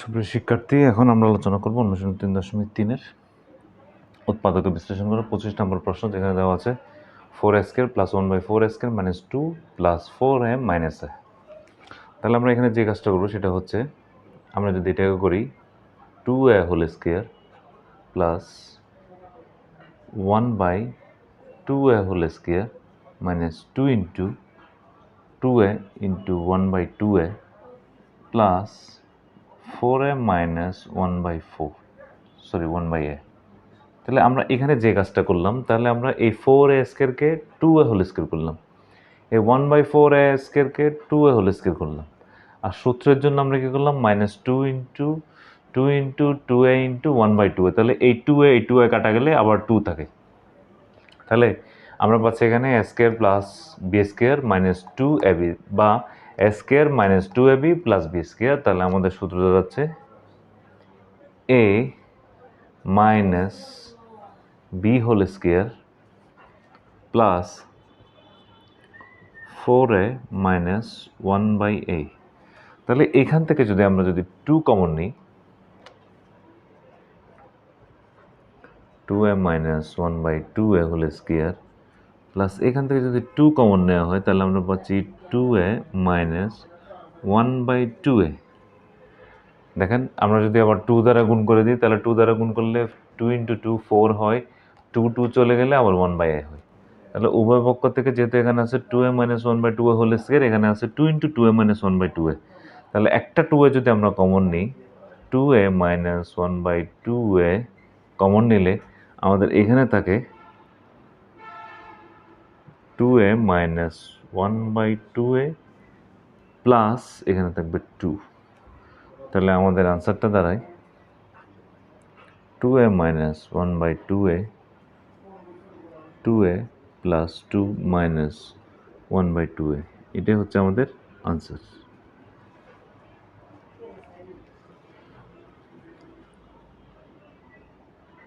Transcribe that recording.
সুপ্রিয় শিক্ষার্থী, এখন আমরা আলোচনা করব অনুশীলন তিন দশমিক তিনের উৎপাদক বিশ্লেষণ করে পঁচিশ নম্বর প্রশ্ন, যেখানে দেওয়া আছে four square plus one by four square minus two plus four m minus a তাহলে আমরা এখানে যে কাজটা করব সেটা হচ্ছে, আমরা যদি এটাকে করি two a whole square plus one by two a whole square minus two into two a into one by two a plus four a minus one by four sorry one by a তাহলে আমরা এখানে যে কাজটা করলাম, তাহলে আমরা এই four a স্কেরকে টু এ হোল স্কের করলাম। এই ওয়ান বাই ফোর এ স্কেরকে টু এ হোল স্কের করলাম। আর সূত্রের জন্য আমরা কী করলাম? Minus two into two into two a into one by two a তাহলে এই টু এ এই টু এ কাটা গেলে আবার টু থাকে। তাহলে আমরা পাচ্ছি এখানে square plus b square minus two a বা a square minus two a b plus b square, তাহলে আমাদের সূত্র দাঁড়াচ্ছে a minus b whole square plus four a minus one by a. তাহলে এখান থেকে যদি আমরা যদি টু কমন নিই, two a minus one by two a whole square plus এখান থেকে যদি টু কমন নেওয়া হয়, তাহলে আমরা পাচ্ছি two a minus one by two a দেখেন, আমরা যদি আবার টু দ্বারা গুণ করে দিই, তাহলে টু দ্বারা গুণ করলে টু ইন্টু টু ফোর হয়। টু টু চলে গেলে আবার ওয়ান বাই এ হয়। তাহলে উভয় পক্ষ থেকে যেহেতু এখানে আছে two a minus one by two a whole square এখানে আছে two into two a minus one by two a তাহলে একটা টু এ যদি আমরা কমন নিই two a minus one by two a common নিলে আমাদের এখানে থাকে two a minus one by two a plus এখানে থাকবে টু তাহলে আমাদের আনসারটা দাঁড়ায়। Two a minus one by two a two a plus two minus one by two a এটাই হচ্ছে আমাদের আনসার